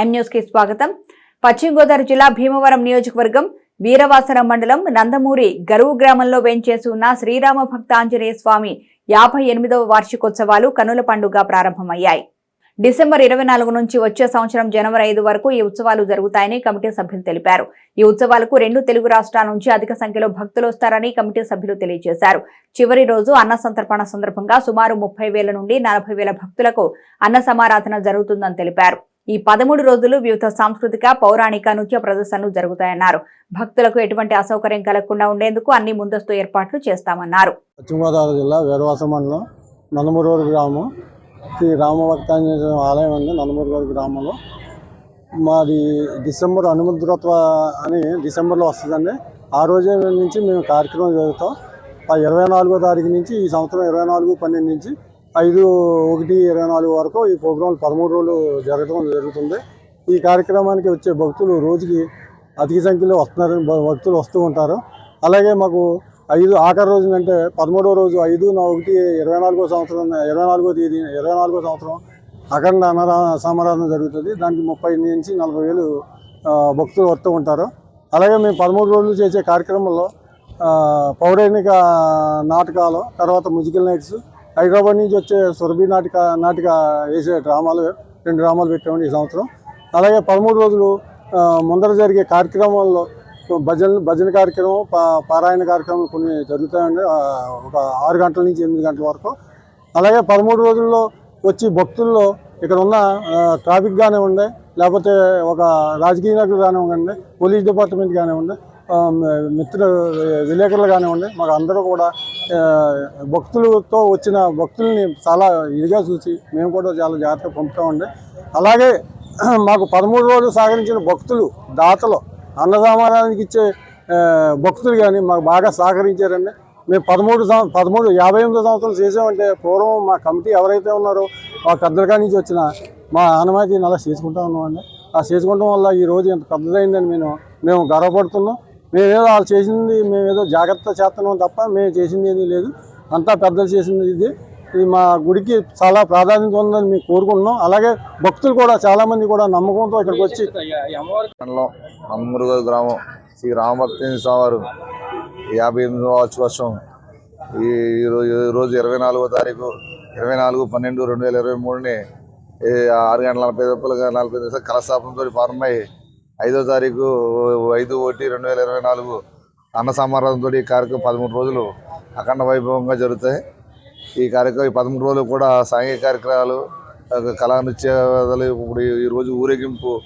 ఎం కి స్వాగతం. పశ్చిమ గోదావరి జిల్లా భీమవరం నియోజకవర్గం వీరవాసరం మండలం నందమూరి గరువు గ్రామంలో వేంచేసి ఉన్న శ్రీరామ భక్త ఆంజనేయ స్వామి యాభై ఎనిమిదవ వార్షికోత్సవాలు కనుల పండుగ ప్రారంభమయ్యాయి. డిసెంబర్ ఇరవై నాలుగు నుంచి వచ్చే సంవత్సరం జనవరి ఐదు వరకు ఈ ఉత్సవాలు జరుగుతాయని కమిటీ సభ్యులు తెలిపారు. ఈ ఉత్సవాలకు రెండు తెలుగు రాష్ట్రాల నుంచి అధిక సంఖ్యలో భక్తులు వస్తారని కమిటీ సభ్యులు తెలియజేశారు. చివరి రోజు అన్న సంతర్పణ సందర్భంగా సుమారు ముప్పై వేల నుండి నలభై వేల భక్తులకు అన్న సమారాధన జరుగుతుందని తెలిపారు. ఈ పదమూడు రోజులు వివిధ సాంస్కృతిక పౌరాణిక నృత్య ప్రదర్శనలు జరుగుతాయన్నారు. భక్తులకు ఎటువంటి అసౌకర్యం కలగకుండా ఉండేందుకు అన్ని ముందస్తు ఏర్పాట్లు చేస్తామన్నారు. పశ్చిమగోదావరి జిల్లా వీరవాస మండలం నందమూరు గ్రామం. శ్రీ రామభక్తాంజనేయ ఆలయం ఉంది నందమూరు గ్రామంలో. మాది డిసెంబర్ హనుమంతురత్వ అని డిసెంబర్లో వస్తుందండి. ఆ రోజే నుంచి మేము కార్యక్రమం జరుగుతాం. ఆ ఇరవై నాలుగో తారీఖు నుంచి ఈ సంవత్సరం ఇరవై నాలుగు పన్నెండు నుంచి ఐదు ఒకటి ఇరవై నాలుగు వరకు ఈ ప్రోగ్రాం పదమూడు రోజులు జరగడం జరుగుతుంది. ఈ కార్యక్రమానికి వచ్చే భక్తులు రోజుకి అధిక సంఖ్యలో వస్తున్నారు భక్తులు వస్తూ ఉంటారు. అలాగే మాకు ఐదు ఆఖరి రోజు అంటే పదమూడవ రోజు ఐదు నా ఒకటి ఇరవై నాలుగో సంవత్సరం ఇరవై నాలుగో తేదీ ఇరవై నాలుగో సంవత్సరం అఖండ అన్నదా సమారాధన జరుగుతుంది. దానికి ముప్పై నుంచి నలభై వేలు భక్తులు వస్తూ ఉంటారు. అలాగే మేము పదమూడు రోజులు చేసే కార్యక్రమంలో పౌరాణిక నాటకాలు తర్వాత మ్యూజికల్ నైట్స్ హైదరాబాద్ నుంచి వచ్చే సురభి నాటిక నాటిక వేసే డ్రామాలు రెండు డ్రామాలు పెట్టామండి ఈ సంవత్సరం. అలాగే పదమూడు రోజులు ముందర జరిగే కార్యక్రమాల్లో భజన భజన కార్యక్రమం పారాయణ కార్యక్రమం కొన్ని జరుగుతాయండి ఒక ఆరు గంటల నుంచి ఎనిమిది గంటల వరకు. అలాగే పదమూడు రోజుల్లో వచ్చి భక్తుల్లో ఇక్కడ ఉన్న ట్రాఫిక్ కానివ్వండి లేకపోతే ఒక రాజకీయ నాయకులు కానివ్వండి పోలీస్ డిపార్ట్మెంట్ కానివ్వండి మిత్రులు విలేకరులు కానివ్వండి మాకు అందరూ కూడా భక్తులతో వచ్చిన భక్తుల్ని చాలా ఇదిగా చూసి మేము కూడా చాలా జాగ్రత్తగా పంపుతామండి. అలాగే మాకు పదమూడు రోజులు సహకరించిన భక్తులు దాతలు అన్నదామానానికి ఇచ్చే భక్తులు కానీ మాకు బాగా సహకరించారండి. మేము పదమూడు పదమూడు యాభై ఎనిమిది సంవత్సరాలు చేసామంటే పూర్వం మా కమిటీ ఎవరైతే ఉన్నారో మా పెద్దలకా నుంచి వచ్చిన మా ఆనమాయితీని అలా చేసుకుంటా ఉన్నామండి. ఆ చేసుకుంటాం వల్ల ఈ రోజు ఇంత పెద్దదైందని మేము మేము గర్వపడుతున్నాం. మేమేదో వాళ్ళు చేసింది మేమేదో జాగ్రత్త చేస్తున్నాం తప్ప మేము చేసింది ఏమీ లేదు. అంతా పెద్దలు చేసింది ఇది. ఇది మా గుడికి చాలా ప్రాధాన్యత ఉందని మేము కోరుకుంటున్నాం. అలాగే భక్తులు కూడా చాలామంది కూడా నమ్మకంతో ఇక్కడికి వచ్చి మండలం అమ్మరుగ గ్రామం శ్రీ రామభక్తి స్వామివారు యాభై ఎనిమిదవ వార్షికోత్సవం ఈ రోజు రోజు ఇరవై నాలుగో తారీఖు ఇరవై నాలుగు పన్నెండు రెండు వేల ఇరవై మూడుని ఆరు గంటల నలభై రూపాయలుగా నలభై నిమిషాలు కలశాపంతో ప్రారంభమై ఐదో తారీఖు ఐదు ఒకటి రెండు వేల ఇరవై నాలుగు అన్న సమారాధనతో ఈ కార్యక్రమం పదమూడు రోజులు అఖండ వైభవంగా జరుగుతాయి. ఈ కార్యక్రమం ఈ పదమూడు రోజులు కూడా సాంఘిక కార్యక్రమాలు కళా నృత్యాలు ఇప్పుడు ఈ- రోజు ఊరేగింపు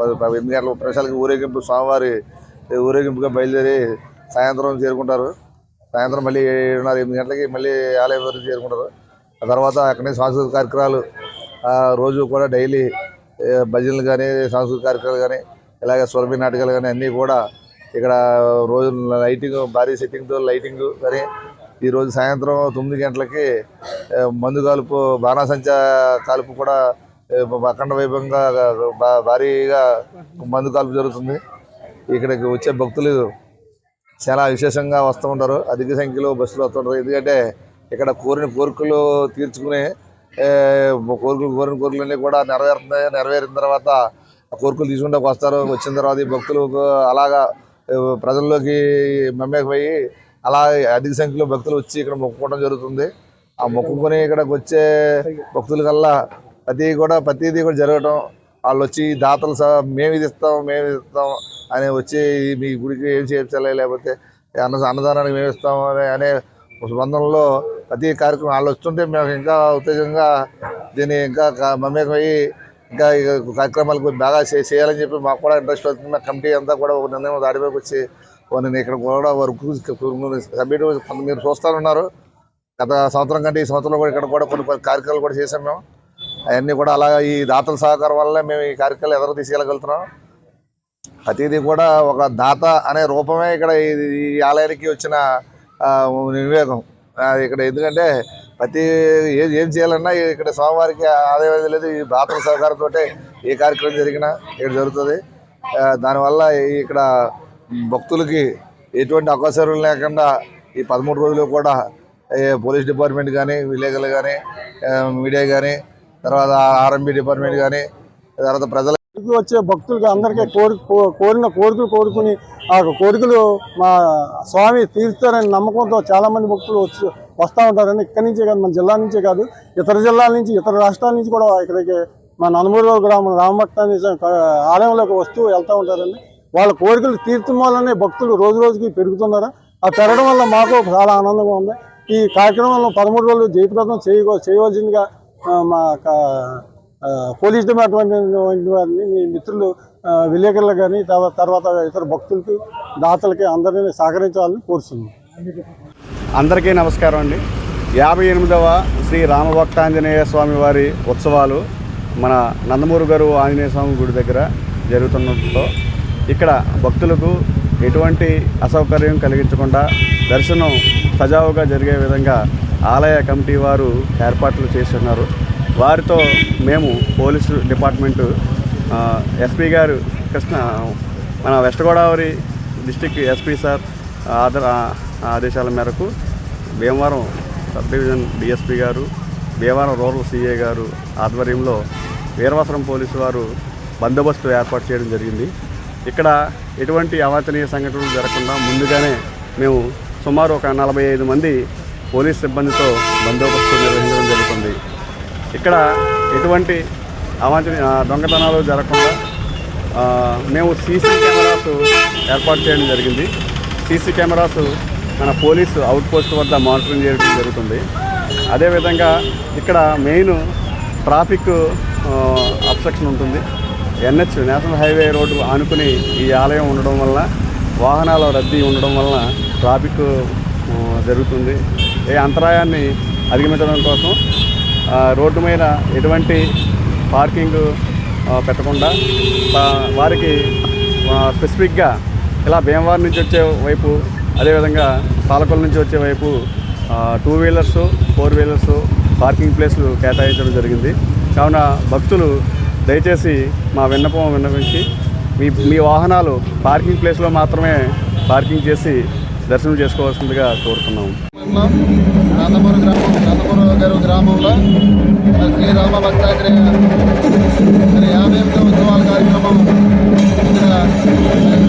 పది ఎనిమిది గంటల ముప్పై ఊరేగింపు స్వామివారి ఊరేగింపుగా బయలుదేరి సాయంత్రం చేరుకుంటారు. సాయంత్రం మళ్ళీ ఏడున్నర ఎనిమిది గంటలకి మళ్ళీ ఆలయం వరకు చేరుకుంటారు. ఆ తర్వాత అక్కడే సాంస్కృతిక కార్యక్రమాలు రోజు కూడా డైలీ భజనలు కానీ సాంస్కృతిక కార్యక్రమాలు కానీ ఇలాగే స్వరభి నాటకాలు కానీ అన్నీ కూడా ఇక్కడ రోజు లైటింగ్ భారీ సెట్టింగ్తో లైటింగ్ కానీ ఈరోజు సాయంత్రం తొమ్మిది గంటలకి మందు కాలుపు బాణాసంచా కాలుపు కూడా అఖండ వైభవంగా భా- భారీగా మందు కాలుపు జరుగుతుంది. ఇక్కడికి వచ్చే భక్తులు చాలా విశేషంగా వస్తూ ఉంటారు. అధిక సంఖ్యలో బస్సులు వస్తుంటారు. ఎందుకంటే ఇక్కడ కోరిన కోరికలు తీర్చుకునే కోరికలు కోరిన కోరికలన్నీ కూడా నెరవేరుతున్నాయి. నెరవేరిన తర్వాత ఆ కోరికలు తీసుకుంటే వస్తారు. వచ్చిన తర్వాత ఈ భక్తులు అలాగా ప్రజల్లోకి మమ్మేకపోయి అలా అధిక సంఖ్యలో భక్తులు వచ్చి ఇక్కడ మొక్కుకోవడం జరుగుతుంది. ఆ మొక్కుకొని ఇక్కడికి వచ్చే భక్తుల కల్లా ప్రతి కూడా ప్రతిదీ కూడా జరగటం వాళ్ళు వచ్చి దాతలు సహా మేము ఇది ఇస్తాం మేము ఇది ఇస్తాం అని వచ్చి మీ గుడికి ఏం చేర్చాలి లేకపోతే అన్న అన్నదానానికి మేము ఇస్తాం అనే అనే స్పందనలో ప్రతి కార్యక్రమం వాళ్ళు వస్తుంటే మేము ఇంకా ఉత్తేజంగా దీన్ని ఇంకా మమేకమయ్యి ఇంకా ఈ బాగా చేయాలని చెప్పి మాకు కూడా ఇంట్రెస్ట్ వస్తుంది. మా కమిటీ అంతా కూడా ఒక నిర్ణయం దాడిపైకి వచ్చి నేను ఇక్కడ కూడా వర్క్ సబ్మిట్ మీరు చూస్తానున్నారు. గత సంవత్సరం కంటే ఈ సంవత్సరంలో కూడా ఇక్కడ కూడా కొన్ని కొన్ని కార్యక్రమాలు కూడా చేసాం మేము. అవన్నీ కూడా అలా ఈ దాతల సహకారం వల్లనే మేము ఈ కార్యక్రమాలు ఎదురు తీసుకెళ్ళగలుగుతున్నాం ప్రతిదీ కూడా ఒక దాత అనే రూపమే ఇక్కడ ఈ- ఈ ఆలయానికి వచ్చిన నివేదం. వివేకం ఇక్కడ ఎందుకంటే ప్రతి ఏది ఏం చేయాలన్నా ఇక్కడ స్వామివారికి ఆదాయం లేదు. ఈ దాతల సహకారంతో ఏ కార్యక్రమం జరిగినా ఇక్కడ జరుగుతుంది. ఆ, దానివల్ల ఇక్కడ భక్తులకి ఎటువంటి అవకాశాలు లేకుండా ఈ పదమూడు రోజులు కూడా పోలీస్ డిపార్ట్మెంట్ కానీ విలేకరులు కానీ మీడియా కానీ తర్వాత ఆర్ఎంబి డిపార్ట్మెంట్ కానీ తర్వాత ప్రజల వచ్చే భక్తులకి అందరికీ కోరి కో- కోరిన కోరికలు కోరుకుని ఆ కోరికలు మా స్వామి తీరుస్తారని నమ్మకంతో చాలామంది భక్తులు వచ్చి వస్తూ ఉంటారని ఇక్కడి నుంచే కాదు మన జిల్లా నుంచే కాదు ఇతర జిల్లాల నుంచి ఇతర రాష్ట్రాల నుంచి కూడా ఇక్కడికి మా నందమూరు గ్రామం రామభక్తాన్ని ఆలయంలోకి వస్తూ వెళ్తూ ఉంటారండి వాళ్ళ కోరికలు తీర్చడం వల్లనే భక్తులు రోజు రోజుకి పెరుగుతున్నారు. ఆ పెరగడం వల్ల మాకు చాలా ఆనందంగా ఉంది. ఈ కార్యక్రమంలో పదమూడు రోజులు జయప్రదం చేయ చేయవలసిందిగా మా పోలీస్ డిపార్ట్మెంట్ వారిని మీ మిత్రులు ఆ, విలేకరులు కానీ తర్వాత తర్వాత ఇతర భక్తులకి దాతలకి అందరినీ సహకరించాలని కోరుతున్నాం అందరికీ నమస్కారం అండి. యాభై ఎనిమిదవ శ్రీ రామభక్తాంజనేయ స్వామి వారి ఉత్సవాలు మన నందమూరు గారు ఆంజనేయ స్వామి గుడి దగ్గర జరుగుతుండటంతో ఇక్కడ భక్తులకు ఎటువంటి అసౌకర్యం కలిగించకుండా దర్శనం సజావుగా జరిగే విధంగా ఆలయ కమిటీ వారు ఏర్పాట్లు చేస్తున్నారు. వారితో మేము పోలీసు డిపార్ట్మెంటు ఎస్పీ గారు కృష్ణ మన west Godavari district SP sir ఆధార ఆదేశాల మేరకు భీమవరం సబ్ డివిజన్ డిఎస్పీ గారు భీమవరం రూరల్ సీఏ గారు ఆధ్వర్యంలో వీరవసరం పోలీసు వారు బందోబస్తు ఏర్పాటు చేయడం జరిగింది. ఇక్కడ ఎటువంటి అవాంఛనీయ సంఘటనలు జరగకుండా ముందుగానే మేము సుమారు ఒక నలభై ఐదు మంది పోలీస్ సిబ్బందితో బందోబస్తు నిర్వహించడం ఇక్కడ ఎటువంటి అవాంఛనీయ దొంగతనాలు జరగకుండా మేము సీసీ కెమెరాస్ ఏర్పాటు చేయడం జరిగింది. సీసీ కెమెరాస్ మన పోలీసు అవుట్ పోస్ట్ వద్ద మానిటరింగ్ చేయడం జరుగుతుంది. అదేవిధంగా ఇక్కడ మెయిన్ ట్రాఫిక్ అబ్స్ట్రక్షన్ ఉంటుంది. ఎన్హెచ్ నేషనల్ హైవే రోడ్డు ఆనుకుని ఈ ఆలయం ఉండడం వల్ల వాహనాల రద్దీ ఉండడం వలన ట్రాఫిక్ జరుగుతుంది. ఏ అంతరాయాన్ని అధిగమించడం కోసం రోడ్డు మీద ఎటువంటి పార్కింగ్ పెట్టకుండా వారికి స్పెసిఫిక్గా ఇలా భీమవరం నుంచి వచ్చే వైపు అదేవిధంగా పాలకొల నుంచి వచ్చే వైపు two wheelers four wheelers parking ప్లేస్లు కేటాయించడం జరిగింది. కావున భక్తులు దయచేసి మా విన్నపం విన్నవించి మీ మీ వాహనాలు పార్కింగ్ ప్లేస్లో మాత్రమే పార్కింగ్ చేసి దర్శనం చేసుకోవాల్సిందిగా కోరుతున్నాము. నందమూరు గ్రామం నందమూరు గారు గ్రామంలో మరి శ్రీరామ భక్తాగ్రేయ మరి యాభై ఎనిమిది ఉత్సవాల కార్యక్రమం ఇక్కడ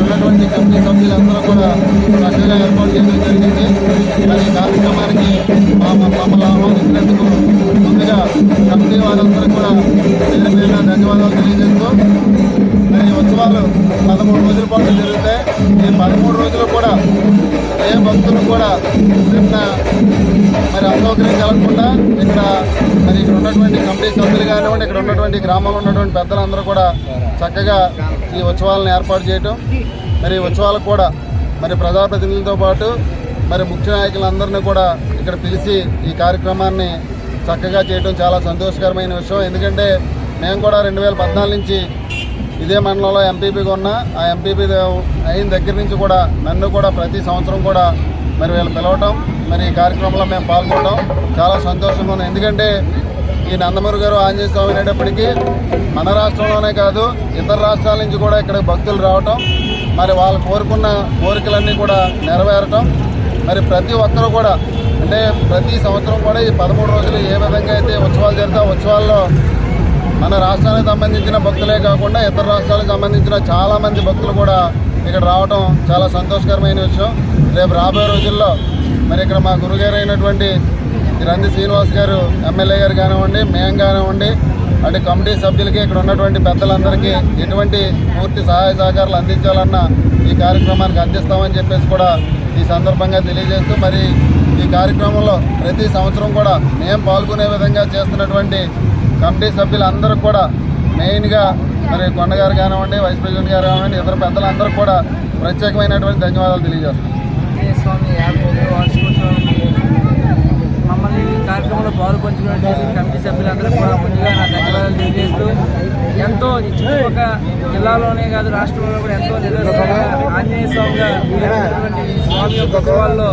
ఉన్నటువంటి కమిటీ సభ్యులందరూ కూడా చక్కగా ఏర్పాటు చేయడం జరిగింది. మరి కార్యక్రమానికి మా మమ్మల్ని ఆహ్వానించినందుకు ముందుగా కమిటీ వారందరూ కూడా పేరు పేరున ధన్యవాదాలు తెలియజేస్తూ మరి ఉత్సవాలు పదమూడు రోజుల పాటు జరుగుతాయి. ఈ పదమూడు రోజులు కూడా ఏ భక్తులు కూడా నిన్న మరి అసౌకర్యం కలగకుండా ఇక్కడ మరి ఇక్కడ ఉన్నటువంటి కమిటీ సభ్యులు కానివ్వండి ఇక్కడ ఉన్నటువంటి గ్రామంలో ఉన్నటువంటి పెద్దలందరూ కూడా చక్కగా ఈ ఉత్సవాలను ఏర్పాటు చేయటం. మరి ఈ ఉత్సవాలకు కూడా మరి ప్రజాప్రతినిధులతో పాటు మరి ముఖ్య నాయకులందరినీ కూడా ఇక్కడ పిలిచి ఈ కార్యక్రమాన్ని చక్కగా చేయటం చాలా సంతోషకరమైన విషయం. ఎందుకంటే మేము కూడా రెండు వేల నుంచి ఇదే మండలంలో ఎంపీపీగా ఉన్నా ఆ ఎంపీపీ అయిన దగ్గర నుంచి కూడా నన్ను కూడా ప్రతి సంవత్సరం కూడా మరి వీళ్ళు పిలవటం మరి ఈ కార్యక్రమంలో మేము పాల్గొనడం చాలా సంతోషంగా ఉంది. ఎందుకంటే ఈ నందమూరి గారు ఆంజనేయ స్వామి అనేటప్పటికీ మన రాష్ట్రంలోనే కాదు ఇతర రాష్ట్రాల నుంచి కూడా ఇక్కడ భక్తులు రావటం మరి వాళ్ళు కోరుకున్న కోరికలన్నీ కూడా నెరవేరటం మరి ప్రతి ఒక్కరూ కూడా అంటే ప్రతి సంవత్సరం కూడా ఈ పదమూడు రోజులు ఏ విధంగా అయితే ఉత్సవాలు జరుగుతాయో ఉత్సవాల్లో మన రాష్ట్రానికి సంబంధించిన భక్తులే కాకుండా ఇతర రాష్ట్రాలకు సంబంధించిన చాలామంది భక్తులు కూడా ఇక్కడ రావడం చాలా సంతోషకరమైన విషయం. రేపు రాబోయే రోజుల్లో మరి ఇక్కడ మా గురుగారు అయినటువంటి రంది శ్రీనివాస్ గారు ఎమ్మెల్యే గారు కానివ్వండి మేము కానివ్వండి అటు కమిటీ సభ్యులకి ఇక్కడ ఉన్నటువంటి పెద్దలందరికీ ఎటువంటి పూర్తి సహాయ సహకారాలు అందించాలన్న ఈ కార్యక్రమానికి అందిస్తామని చెప్పేసి కూడా ఈ సందర్భంగా తెలియజేస్తూ మరి ఈ కార్యక్రమంలో ప్రతి సంవత్సరం కూడా మేము పాల్గొనే విధంగా చేస్తున్నటువంటి కమిటీ సభ్యులందరూ కూడా మెయిన్గా మరి కొండగారు కానివ్వండి వైస్ ప్రెసిడెంట్ గారు కానివ్వండి ఇతర పెద్దలందరూ కూడా ప్రత్యేకమైనటువంటి ధన్యవాదాలు తెలియజేస్తున్నాం. మమ్మల్ని ఈ కార్యక్రమంలో కమిటీ సభ్యులందరూ కూడా ముందుగా నా ధన్యవాదాలు తెలియజేస్తూ ఎంతో చుట్టుపక్కల జిల్లాలోనే కాదు రాష్ట్రంలో కూడా ఎంతో నిదర్శనంగా ఆంజనేయ స్వామిగా స్వామి యొక్క ఉత్సవాల్లో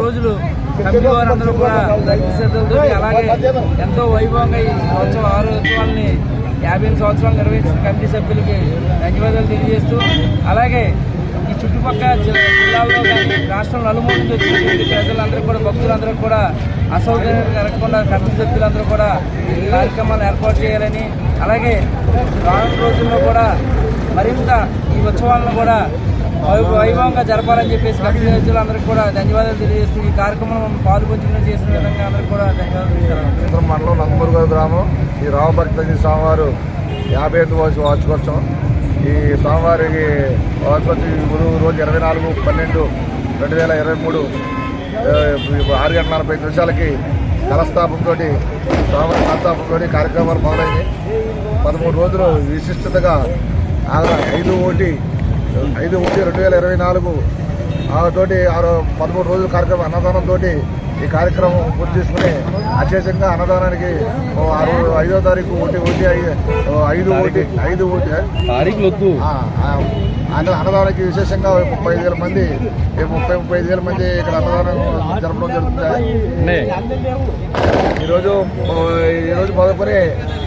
రోజులు కమిటీ వారందరూ కూడా భక్తి శ్రద్ధలతో అలాగే ఎంతో వైభవంగా ఈ సంవత్సరం ఆరు ఉత్సవాల్ని యాభై ఎనిమిది సంవత్సరాలు నిర్వహించిన కమిటీ సభ్యులకి ధన్యవాదాలు తెలియజేస్తూ అలాగే ఈ చుట్టుపక్కల జిల్లాల్లో కానీ రాష్ట్రం నలుమూల నుంచి వచ్చినటువంటి ప్రజలందరూ కూడా భక్తులందరూ కూడా అసౌకర్యం కలగకుండా కమిటీ సభ్యులందరూ కూడా ఈ కార్యక్రమాలు ఏర్పాటు చేయాలని అలాగే రానున్న రోజుల్లో కూడా మరింత ఈ ఉత్సవాలను కూడా వైభవంగా జరపాలని చెప్పేసి కమిటీ సభ్యులందరికీ కూడా ధన్యవాదాలు తెలియజేస్తూ ఈ కార్యక్రమం పాల్పంచుకుని చేసిన విధంగా అందరికీ కూడా ధన్యవాదాలు మండలం నందమూరు గ్రామం ఈ రామభక్త స్వామివారు యాభై ఐదు రోజు వార్షికోత్సవం. ఈ స్వామివారికి వార్షికోత్సవం ఈ గురువు రోజు ఇరవై నాలుగు పన్నెండు రెండు వేల ఇరవై మూడు ఆరు గంటల నలభై నిమిషాలకి కలస్థాపంతో స్వామివారి కలస్థాపంతో కార్యక్రమాలు మొదలైంది పదమూడు రోజులు విశిష్టతగా ఐదు ఓటి ఐదు ఒకటి రెండు వేల ఇరవై నాలుగు. ఆ తోటి ఆరో పదమూడు రోజుల కార్యక్రమం అన్నదానంతో ఈ కార్యక్రమం పూర్తి చేసుకుని అత్యవసరంగా అన్నదానానికి ఐదో తారీఖు ఒకటి ఒకటి ఐదు ఒకటి ఐదు ఒకటి అన్న అన్నదానానికి విశేషంగా ముప్పై ఐదు వేల మంది ముప్పై ముప్పై ఐదు వేల మంది ఇక్కడ అన్నదానం జరపడం జరుగుతుంది. ఈరోజు ఈరోజు మొదలుకొని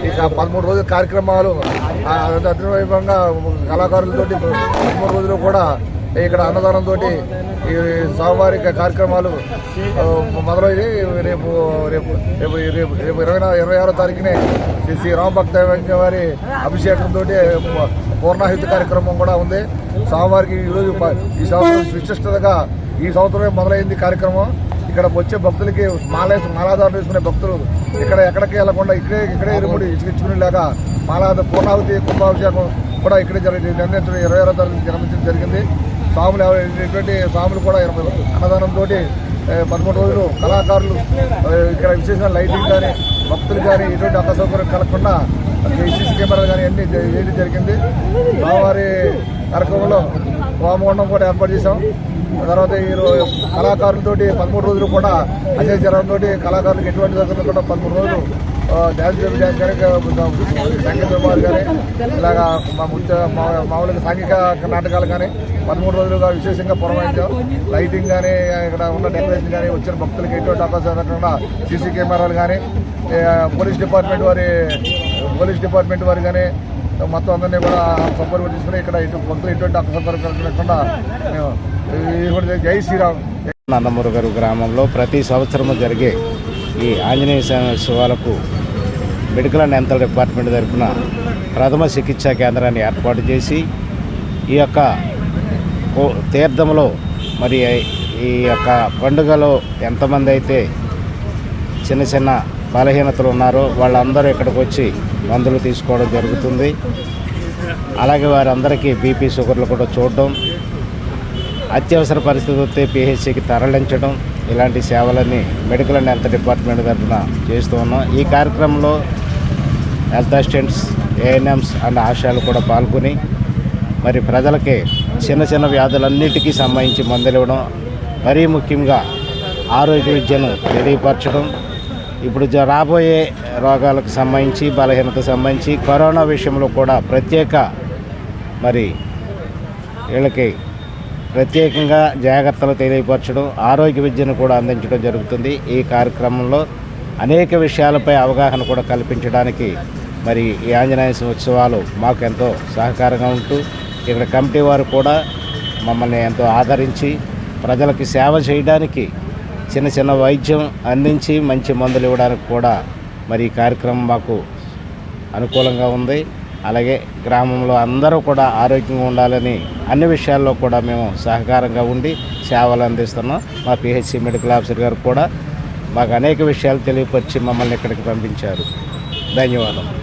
ఇక పదమూడు రోజుల కార్యక్రమాలు ఆ, అతివైభవంగా కళాకారులతోటి పదమూడు రోజులు కూడా ఇక్కడ అన్నదానంతో ఈ స్వామివారి కార్యక్రమాలు మొదలయ్యి రేపు రేపు రేపు రేపు రేపు ఇరవై ఇరవై ఆరో తారీఖునే శ్రీ శ్రీ రామభక్త వారి అభిషేకంతో పూర్ణాహిత కార్యక్రమం కూడా ఉంది. స్వామివారికి ఈరోజు ఈ సంవత్సరం విశిష్టతగా ఈ సంవత్సరమే మొదలైంది కార్యక్రమం. ఇక్కడ వచ్చే భక్తులకి మాలేసి మాలాదారులు వేసుకునే భక్తులు ఇక్కడ ఎక్కడికి వెళ్ళకుండా ఇక్కడే ఇక్కడే ఇరుముడి ఇసుకిచ్చుకునేలాగా మాలాద పూర్ణావతి కుంభాభిషేకం కూడా ఇక్కడే జరిగి నిర్ణయించడం ఇరవై ఆరో తారీఖు జన్మించడం జరిగింది. స్వాములు ఎవరు- ఇటువంటి స్వాములు కూడా ఇరవై అన్నదానంతో పదమూడు రోజులు కళాకారులు ఇక్కడ విశేషమైన లైటింగ్ కానీ భక్తులు కానీ ఎటువంటి అసౌకర్యం కలగకుండా సీసీ కెమెరాలు కానీ అన్ని చేయడం జరిగింది. స్వామివారి కార్యక్రమంలో వామగుండం కూడా ఏర్పాటు చేశాం. తర్వాత ఈ కళాకారులతోటి పదమూడు రోజులు కూడా అజయ్ జనంతో కళాకారులకు ఎటువంటి దగ్గర కూడా పదమూడు రోజులు ఆ, డ్యాన్స్ డ్యాన్స్ కానీ సంగీత కుమార్ కానీ ఇలాగా మా ముత్య మా మామూలుగా సాంఘిక నాటకాలు కానీ పదమూడు రోజులుగా విశేషంగా పురమాయించాం. లైటింగ్ కానీ ఇక్కడ ఉన్న డెకరేషన్ కానీ వచ్చిన భక్తులకి ఎటువంటి అవకాశం లేకుండా సీసీ కెమెరాలు కానీ పోలీస్ డిపార్ట్మెంట్ వారి పోలీస్ డిపార్ట్మెంట్ వారు కానీ మొత్తం అందరినీ కూడా సపోర్ట్ తీసుకుని ఇక్కడ ఇటు భక్తులు ఎటువంటి అపసంతరం లేకుండా జై శ్రీరామ్. నందమూరు గారు గ్రామంలో ప్రతి సంవత్సరము జరిగే ఈ ఆంజనేయ స్వామి ఉత్సవాలకు మెడికల్ అండ్ హెల్త్ డిపార్ట్మెంట్ తరఫున ప్రథమ చికిత్సా కేంద్రాన్ని ఏర్పాటు చేసి ఈ యొక్క కో- తీర్థంలో మరి ఈ యొక్క పండుగలో ఎంతమంది అయితే చిన్న చిన్న బలహీనతలు ఉన్నారో వాళ్ళందరూ ఇక్కడికి వచ్చి మందులు తీసుకోవడం జరుగుతుంది. అలాగే వారందరికీ బీపీ షుగర్లు కూడా చూడడం అత్యవసర పరిస్థితి వస్తే పిహెచ్సికి తరలించడం ఇలాంటి సేవలన్నీ మెడికల్ అండ్ హెల్త్ డిపార్ట్మెంట్ తరఫున చేస్తూ ఉన్నాం. ఈ కార్యక్రమంలో హెల్త్ అసిస్టెంట్స్ ఏఎన్ఎంస్ అండ్ ఆశాలు కూడా పాల్గొని మరి ప్రజలకి చిన్న చిన్న వ్యాధులన్నిటికీ సంబంధించి మందులు ఇవ్వడం మరీ ముఖ్యంగా ఆరోగ్య విద్యను తెలియపరచడం ఇప్పుడు జ- రాబోయే రోగాలకు సంబంధించి బలహీనతకు సంబంధించి కరోనా విషయంలో కూడా ప్రత్యేక మరి వీళ్ళకి ప్రత్యేకంగా జాగ్రత్తలు తెలియపరచడం ఆరోగ్య విద్యను కూడా అందించడం జరుగుతుంది. ఈ కార్యక్రమంలో అనేక విషయాలపై అవగాహన కూడా కల్పించడానికి మరి ఈ ఆంజనేయ ఉత్సవాలు మాకు ఎంతో సహకారంగా ఉంటూ ఇక్కడ కమిటీ వారు కూడా మమ్మల్ని ఎంతో ఆదరించి ప్రజలకి సేవ చేయడానికి చిన్న చిన్న వైద్యం అందించి మంచి మందులు ఇవ్వడానికి కూడా మరి ఈ కార్యక్రమం మాకు అనుకూలంగా ఉంది. అలాగే గ్రామంలో అందరూ కూడా ఆరోగ్యంగా ఉండాలని అన్ని విషయాల్లో కూడా మేము సహకారంగా ఉండి సేవలు అందిస్తున్నాం. మా పిహెచ్సి మెడికల్ ఆఫీసర్ గారు కూడా మాకు అనేక విషయాలు తెలియపరిచి మమ్మల్ని ఇక్కడికి పంపించారు. ధన్యవాదాలు